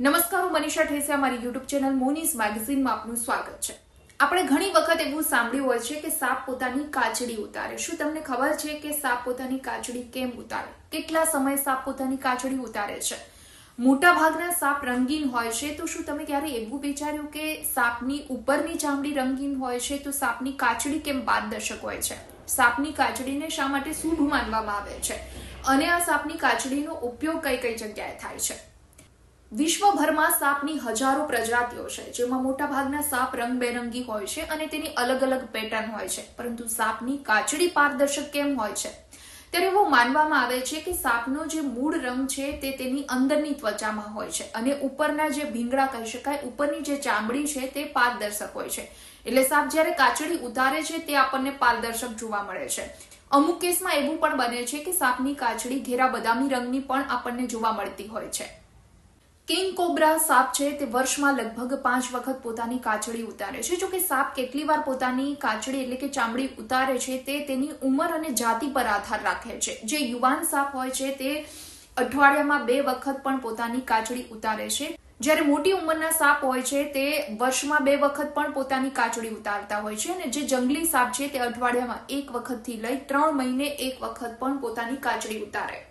નમસ્કાર, હું મનીષા ઠેસિયા મારી યુટ્યુબ ચેનલ મોનીસ મેગેઝિનમાં આપનું સ્વાગત છે. આપણે ઘણી વખત એવું સાંભળ્યું હોય છે કે સાપ પોતાની કાચડી ઉતારે. શું તમને ખબર છે કે સાપ પોતાની કાચડી કેમ ઉતારે? કેટલા સમય સાપ પોતાની કાચડી ઉતારે છે? મોટા ભાગના સાપ રંગીન હોય છે, તો શું તમે ક્યારે એવું વિચાર્યું કે સાપની ઉપરની ચામડી રંગીન હોય છે, તો સાપની કાચડી કેમ પારદર્શક હોય છે? સાપની કાચડીને શા માટે શુભ માનવામાં આવે છે? અને આ સાપની કાચડીનો ઉપયોગ કઈ કઈ જગ્યાએ થાય છે? વિશ્વભરમાં સાપની હજારો પ્રજાતિઓ છે, જેમાં મોટાભાગના સાપ રંગબેરંગી હોય છે અને તેની અલગ અલગ પેટર્ન હોય છે, પરંતુ સાપની કાચડી પારદર્શક કેમ હોય છે? ત્યારે એવું માનવામાં આવે છે કે સાપનો જે મૂળ રંગ છે તે તેની અંદરની ત્વચામાં હોય છે અને ઉપરના જે ભીંગડા કહી શકાય, ઉપરની જે ચામડી છે તે પારદર્શક હોય છે. એટલે સાપ જ્યારે કાચડી ઉતારે છે તે આપણને પારદર્શક જોવા મળે છે. અમુક કેસમાં એવું પણ બને છે કે સાપની કાચડી ઘેરા બદામી રંગની પણ આપણને જોવા મળતી હોય છે. કિંગ કોબ્રા સાપ છે તે વર્ષમાં લગભગ પાંચ વખત પોતાની કાચડી ઉતારે છે. જો કે સાપ કેટલી વાર પોતાની કાચડી એટલે કે ચામડી ઉતારે છે તે તેની ઉંમર અને જાતિ પર આધાર રાખે છે. જે યુવાન સાપ હોય છે તે અઠવાડિયામાં બે વખત પણ પોતાની કાચડી ઉતારે છે. જ્યારે મોટી ઉંમરના સાપ હોય છે તે વર્ષમાં બે વખત પણ પોતાની કાચડી ઉતારતા હોય છે અને જે જંગલી સાપ છે તે અઠવાડિયામાં એક વખતથી લઈ ત્રણ મહિને એક વખત પણ પોતાની કાચડી ઉતારે.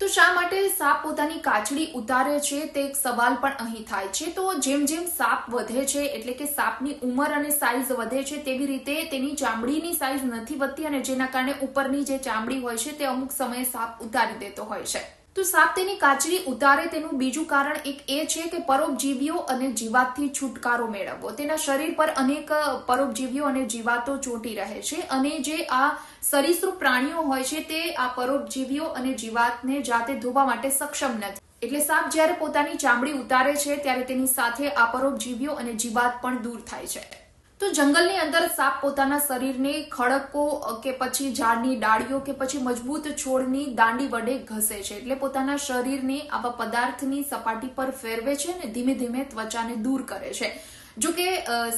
તો શા માટે સાપ પોતાની કાચડી ઉતારે છે? તે એક સવાલ પણ અહીં થાય છે. તો જેમ જેમ સાપ વધે છે, એટલે કે સાપની ઉંમર અને સાઇઝ વધે છે, તેવી રીતે તેની ચામડીની સાઇઝ નથી વધતી અને જેના કારણે ઉપરની જે ચામડી હોય છે, તે અમુક સમયે સાપ ઉતારી દેતો હોય છે. તો સાપ તેની કાચડી ઉતારે તેનું બીજું કારણ એક એ છે કે પરોપજીવીઓ અને જીવાતથી છુટકારો મેળવવો. તેના શરીર પર અનેક પરોપજીવીઓ અને જીવાતો ચોંટી રહે છે અને જે આ સરીસૃપ પ્રાણીઓ હોય છે તે આ પરોપજીવીઓ અને જીવાતને જાતે ધોવા માટે સક્ષમ નથી. એટલે સાપ જ્યારે પોતાની ચામડી ઉતારે છે, ત્યારે તેની સાથે આ પરોપજીવીઓ અને જીવાત પણ દૂર થાય છે. તો જંગલની અંદર સાપ પોતાના શરીરને ખડકો કે પછી ઝાડની ડાળીઓ, કે પછી મજબૂત છોડની દાંડી વડે ઘસે છે. એટલે પોતાના શરીરને આવા પદાર્થની સપાટી પર ફેરવે છે અને ધીમે ધીમે ત્વચાને દૂર કરે છે. જો કે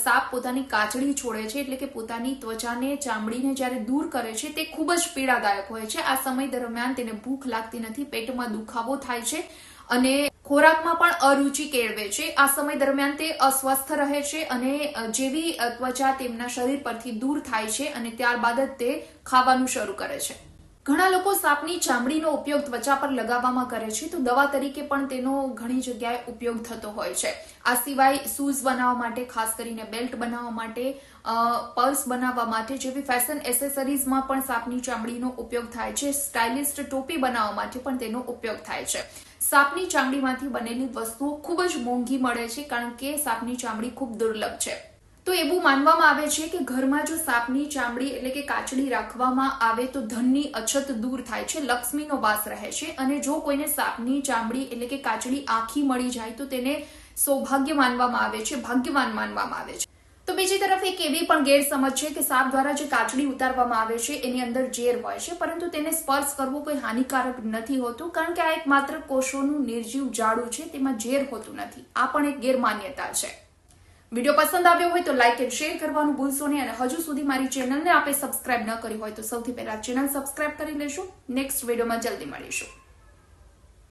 સાપ પોતાની કાચડી છોડે છે એટલે કે પોતાની ત્વચાને ચામડીને જ્યારે દૂર કરે છે, તે ખૂબ જ પીડાદાયક હોય છે. આ સમય દરમિયાન તેને ભૂખ લાગતી નથી, પેટમાં દુખાવો થાય છે અને ખોરાકમાં પણ અરુચિ કેળવે છે. આ સમય દરમિયાન તે અસ્વસ્થ રહે છે અને જેવી ત્વચા તેમના શરીર પરથી દૂર થાય છે અને ત્યારબાદ જ તે ખાવાનું શરૂ કરે છે. ઘણા લોકો સાપની ચામડીનો ઉપયોગ ત્વચા પર લગાવવામાં કરે છે, તો દવા તરીકે પણ તેનો ઘણી જગ્યાએ ઉપયોગ થતો હોય છે. આ સિવાય શૂઝ બનાવવા માટે, ખાસ કરીને બેલ્ટ બનાવવા માટે પર્સ બનાવવા માટે જેવી ફેશન એસેસરીઝમાં પણ સાપની ચામડીનો ઉપયોગ થાય છે. સ્ટાઇલિસ્ટ ટોપી બનાવવા માટે પણ તેનો ઉપયોગ થાય છે. સાપની ચામડીમાંથી બનેલી વસ્તુઓ ખૂબ જ મોંઘી મળે છે, કારણ કે સાપની ચામડી ખૂબ દુર્લભ છે. તો એવું માનવામાં આવે છે કે ઘરમાં જો સાપની ચામડી એટલે કે કાચડી રાખવામાં આવે તો ધનની અછત દૂર થાય છે, લક્ષ્મીનો વાસ રહે છે અને જો કોઈને સાપની ચામડી એટલે કે કાચડી આખી મળી જાય તો તેને સૌભાગ્ય માનવામાં આવે છે, ભાગ્યવાન માનવામાં આવે છે. તો બીજી તરફ એક એવી પણ ગેરસમજ છે કે સાપ દ્વારા જે કાચડી ઉતારવામાં આવે છે એની અંદર ઝેર હોય છે, પરંતુ તેને સ્પર્શ કરવો કોઈ હાનિકારક નથી હોતું, કારણ કે આ એક માત્ર કોષોનું નિર્જીવ જાડું છે, તેમાં ઝેર હોતું નથી. આ પણ એક ગેરમાન્યતા છે. વીડિયો પસંદ આવ્યો હોય તો લાઇક એન્ડ શેર કરવાનું ભૂલશો નહીં અને હજુ સુધી મારી ચેનલને આપે સબસ્ક્રાઇબ ન કરી હોય તો સૌથી પહેલા ચેનલ સબસ્ક્રાઇબ કરી લેશું. નેક્સ્ટ વિડીયોમાં જલ્દી મળીશું.